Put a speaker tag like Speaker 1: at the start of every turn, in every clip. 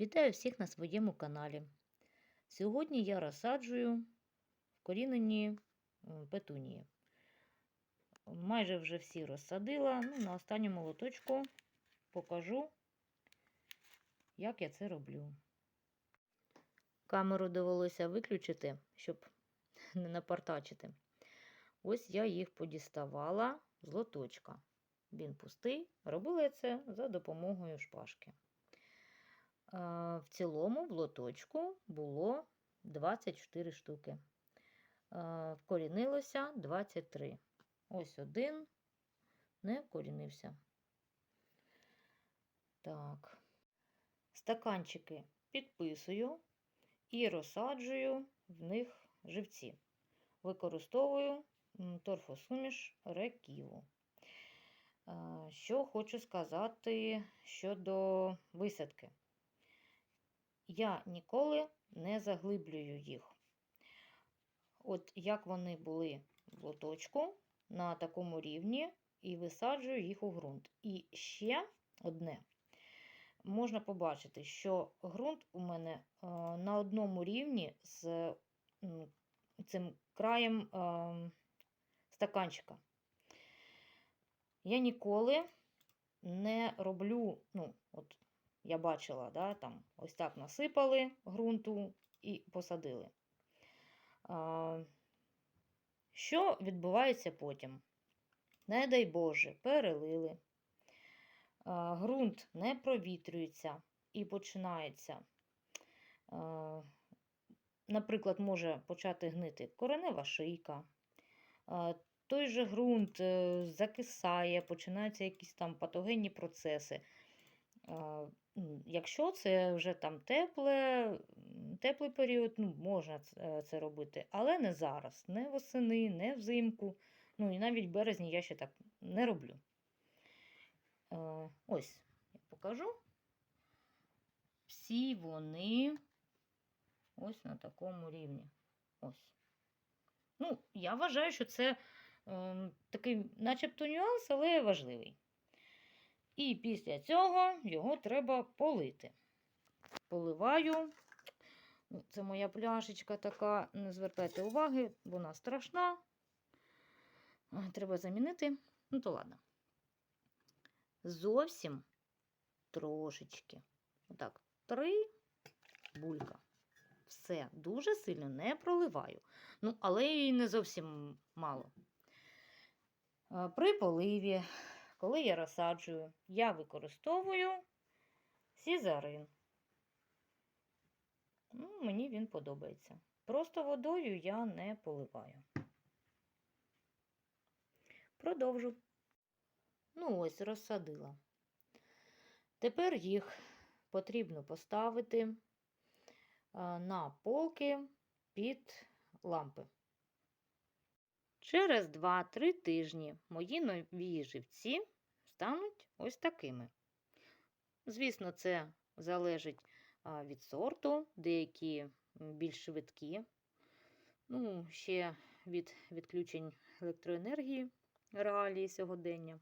Speaker 1: Вітаю всіх на своєму каналі. Сьогодні я розсаджую вкорінені петунії. Майже вже всі розсадила. Ну, на останньому лоточку покажу, як я це роблю. Камеру довелося виключити, щоб не напартачити. Ось я їх подіставала з лоточка. Він пустий. Робила це за допомогою шпажки. В цілому в лоточку було 24 штуки. Вкорінилося 23. Ось один не вкорінився. Так. Стаканчики підписую і розсаджую в них живці. Використовую торфосуміш реківу. Що хочу сказати щодо висадки. Я ніколи не заглиблюю їх. От як вони були в лоточку на такому рівні, і висаджую їх у ґрунт. І ще одне. Можна побачити, що ґрунт у мене е, на одному рівні з цим краєм е, стаканчика. Я ніколи не роблю, ну, от я бачила, да, там ось так насипали ґрунту і посадили. Що відбувається потім? Не дай Боже, перелили. Ґрунт не провітрюється і починається. Наприклад, може почати гнити коренева шийка. Той же ґрунт е, закисає, починаються якісь там патогенні процеси. Якщо це вже там тепле, теплий період, ну, можна е, це робити, але не зараз, не восени, не взимку. Ну і навіть в березні я ще так не роблю. Е, Ось, я покажу. Всі вони ось на такому рівні. Ось. Ну, я вважаю, що це ем, такий, начебто, нюанс, але важливий. І після цього його треба полити. Поливаю. Ну, Це моя пляшечка така, не звертайте уваги, вона страшна. Треба замінити. Ну, то ладно. Зовсім трошечки. Отак, три булька. Все, дуже сильно не проливаю. Ну, але і не зовсім мало. При поливі коли я розсаджую, я використовую сізарин. Ну, мені він подобається. Просто водою я не поливаю. Продовжу. Ну, ось, розсадила. Тепер їх потрібно поставити на полки під лампи. Через 2-3 тижні мої нові живці стануть ось такими. Звісно, це залежить від сорту, деякі більш швидкі. Ну, ще від відключень електроенергії реалії сьогодення.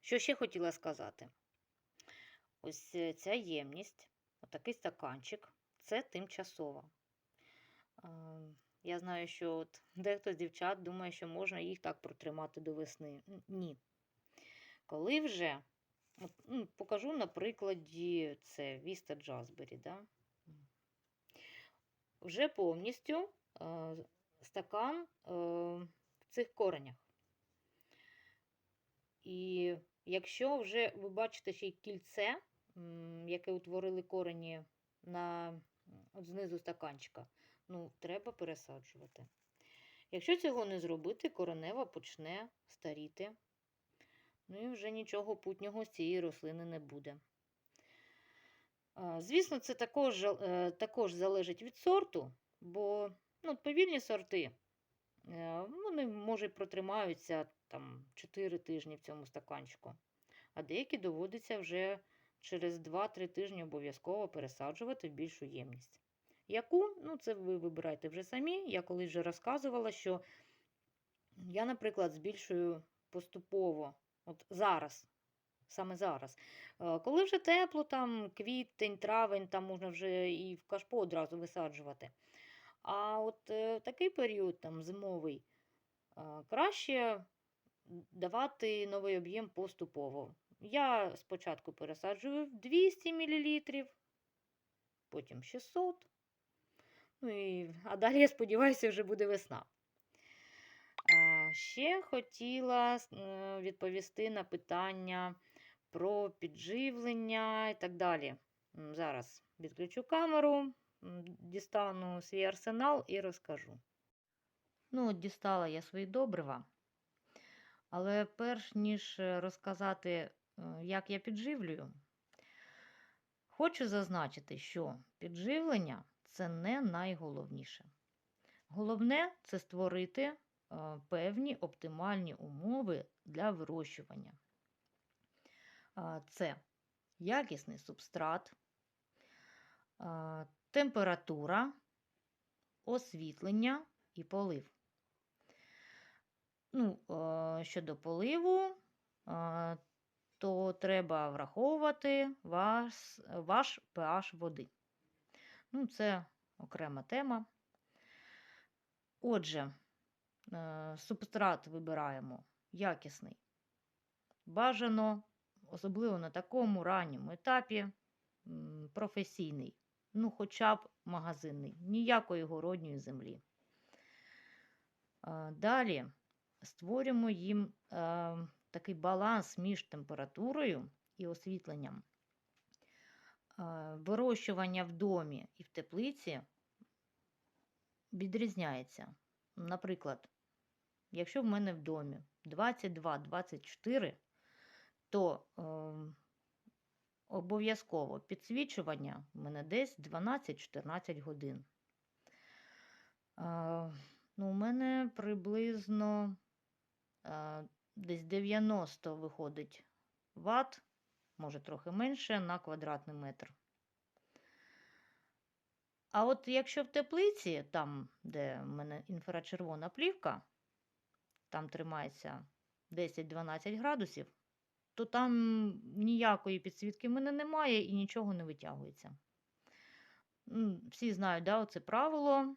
Speaker 1: Що ще хотіла сказати? Ось е, ця ємність, отакий стаканчик, це тимчасово. Я знаю, що от дехто з дівчат думає, що можна їх так протримати до весни. Ні. Коли вже, от, ну, покажу на прикладі це Vista Jazzberry, да? вже повністю е, стакан е, в цих коренях. І якщо вже ви бачите ще й кільце, яке утворили корені на от знизу стаканчика, ну, треба пересаджувати. Якщо цього не зробити, коренева почне старіти. Ну і вже нічого путнього з цієї рослини не буде. Звісно, це також, е, також залежить від сорту, бо ну, повільні сорти е, вони, може, протримаються там 4 тижні в цьому стаканчику, а деякі доводиться вже через 2-3 тижні обов'язково пересаджувати в більшу ємність. Яку? Ну, це ви вибираєте вже самі. Я колись вже розказувала, що я, наприклад, збільшую поступово. От зараз саме зараз. Е, Коли вже тепло, там квітень, травень, там можна вже і в кашпо одразу висаджувати. А от е, такий період, там зимовий, е, краще давати новий об'єм поступово. Я спочатку пересаджую в 200 мл, потім 600. Ну і, а далі, я сподіваюся, вже буде весна. А, ще хотіла відповісти на питання про підживлення і так далі. Зараз відключу камеру, дістану свій арсенал і розкажу. Ну, дістала я свої добрива. Але перш ніж е, розказати, е, як я підживлюю, хочу зазначити, що підживлення це не найголовніше. Головне це створити е, певні оптимальні умови для вирощування. Це якісний субстрат, температура, освітлення і полив. Ну, е, щодо поливу, е, то треба враховувати ваш, ваш pH води. Ну, це окрема тема. Отже, е, субстрат вибираємо якісний. Бажано, особливо на такому ранньому етапі, професійний. Ну, хоча б магазинний, ніякої городньої землі. Е, Далі створюємо їм е, такий баланс між температурою і освітленням. Вирощування в домі і в теплиці відрізняється. Наприклад, якщо в мене в домі 22-24, то е, обов'язково підсвічування в мене десь 12-14 годин. Е, ну, у мене приблизно е, десь 90 виходить ватт, може трохи менше на квадратний метр. А от якщо в теплиці, там, де в мене інфрачервона плівка, там тримається 10-12 градусів, то там ніякої підсвітки в мене немає і нічого не витягується. Всі знають, да, оце правило.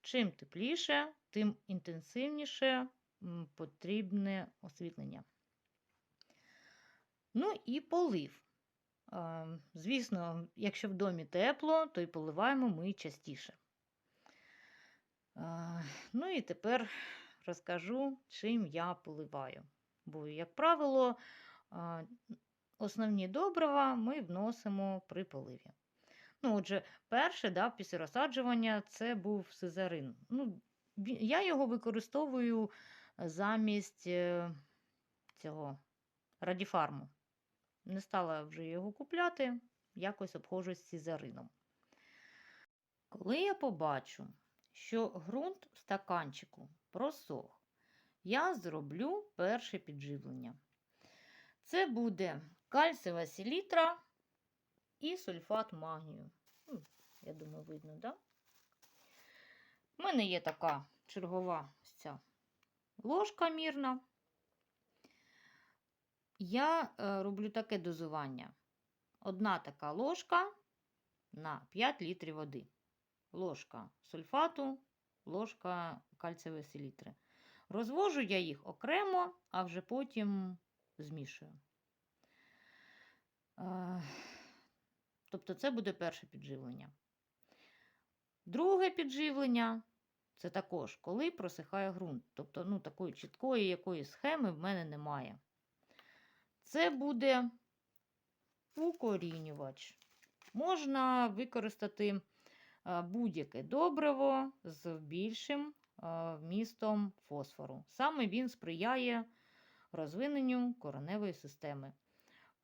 Speaker 1: Чим тепліше, тим інтенсивніше потрібне освітлення. Ну і полив. Е, Звісно, якщо в домі тепло, то й поливаємо ми частіше. Е, Ну і тепер розкажу, чим я поливаю. Бо, як правило, е, основні добрива ми вносимо при поливі. Ну, отже, перше, да, після розсаджування це був сизарин. Ну, я його використовую замість е, цього радіфарму. Не стала вже його купляти, якось обходжусь сізарином. Коли я побачу, що ґрунт в стаканчику просох, я зроблю перше підживлення. Це буде кальцієва селітра і сульфат магнію. Я думаю, видно, так? Да? У мене є така чергова ця ложка мірна. Я е, роблю таке дозування. Одна така ложка на 5 літрів води. Ложка сульфату, ложка кальцієвої селітри. Розвожу я їх окремо, а вже потім змішую. Е, Тобто це буде перше підживлення. Друге підживлення це також, коли просихає ґрунт. Тобто, ну, такої чіткої якоїсь схеми в мене немає. Це буде укорінювач. Можна використати е, будь-яке добриво з більшим е, вмістом фосфору. Саме він сприяє розвиненню кореневої системи.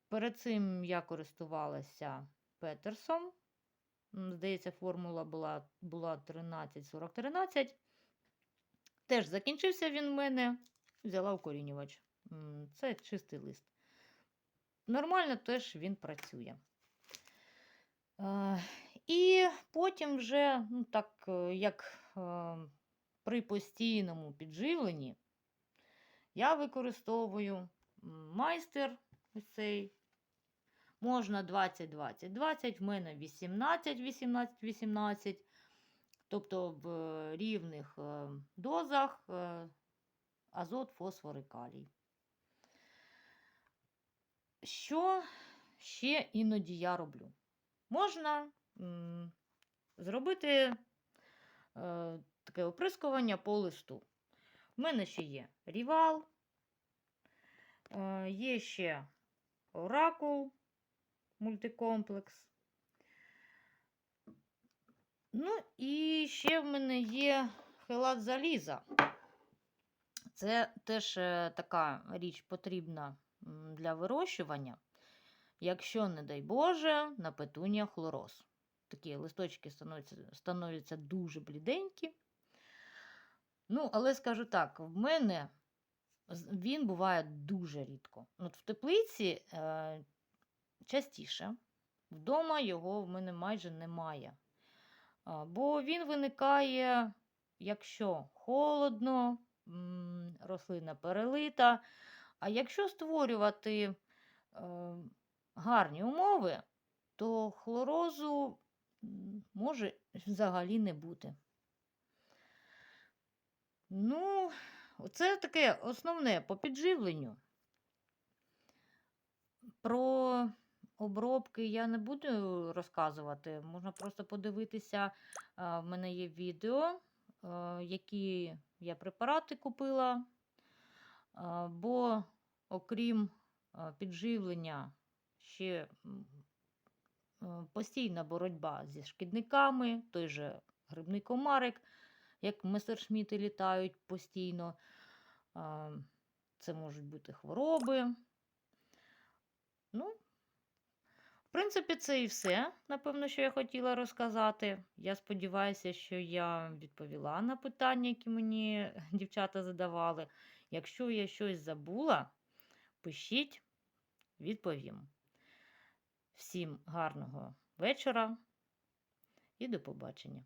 Speaker 1: Перед цим я користувалася Петерсом. Здається, формула була, була 13-40-13. Теж закінчився він в мене, взяла укорінювач. Це чистий лист. Нормально теж він працює. Е, І потім вже, ну так, е, як е, при постійному підживленні, я використовую майстер цей. Можна 20, 20, 20, в мене 18, 18, 18. Тобто в рівних дозах азот, фосфор і калій. Що ще іноді я роблю? Можна м, зробити е, таке оприскування по листу. У мене ще є рівал, е, є ще оракул мультикомплекс. Ну, і ще в мене є хелат заліза. Це теж е, така річ потрібна для вирощування. Якщо, не дай Боже, на петунія хлороз. Такі листочки становляться, становляться дуже бліденькі. Ну, але скажу так, в мене він буває дуже рідко. От в теплиці е, частіше. Вдома його в мене майже немає. Бо він виникає, якщо холодно, рослина перелита. А якщо створювати е, гарні умови, то хлорозу може взагалі не бути. Ну, це таке основне по підживленню. Про обробки я не буду розказувати. Можна просто подивитися. В мене є відео, які я препарати купила. Бо окрім підживлення, ще постійна боротьба зі шкідниками, той же грибний комарик, як месершміти літають постійно. Це можуть бути хвороби. Ну, в принципі, це і все, напевно, що я хотіла розказати. Я сподіваюся, що я відповіла на питання, які мені дівчата задавали. Якщо я щось забула, пишіть, відповім. Всім гарного вечора і до побачення!